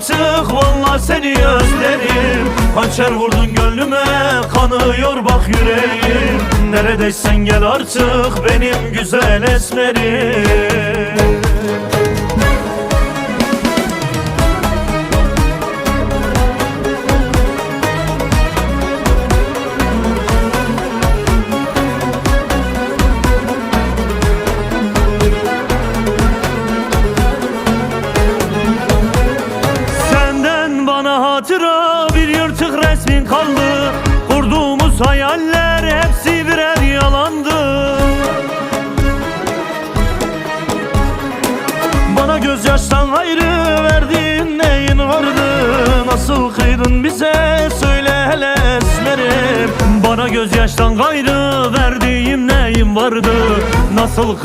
artık Vallahi seni özledim. Hançer vurdun gönlüme Kanıyor bak yüreğim. Neredeysen gel artık Benim güzel esmerim bana hatıra bir yırtık resmin kaldı. Kurduğumuz hayaller hepsi birer yalandı. Bana gözyaştan ayrı verdiğin neyin vardı? Nasıl kıydın bize? Söyle hele esmerim. Bana gözyaştan gayrı verdiğim neyim vardı? Nasıl kıydın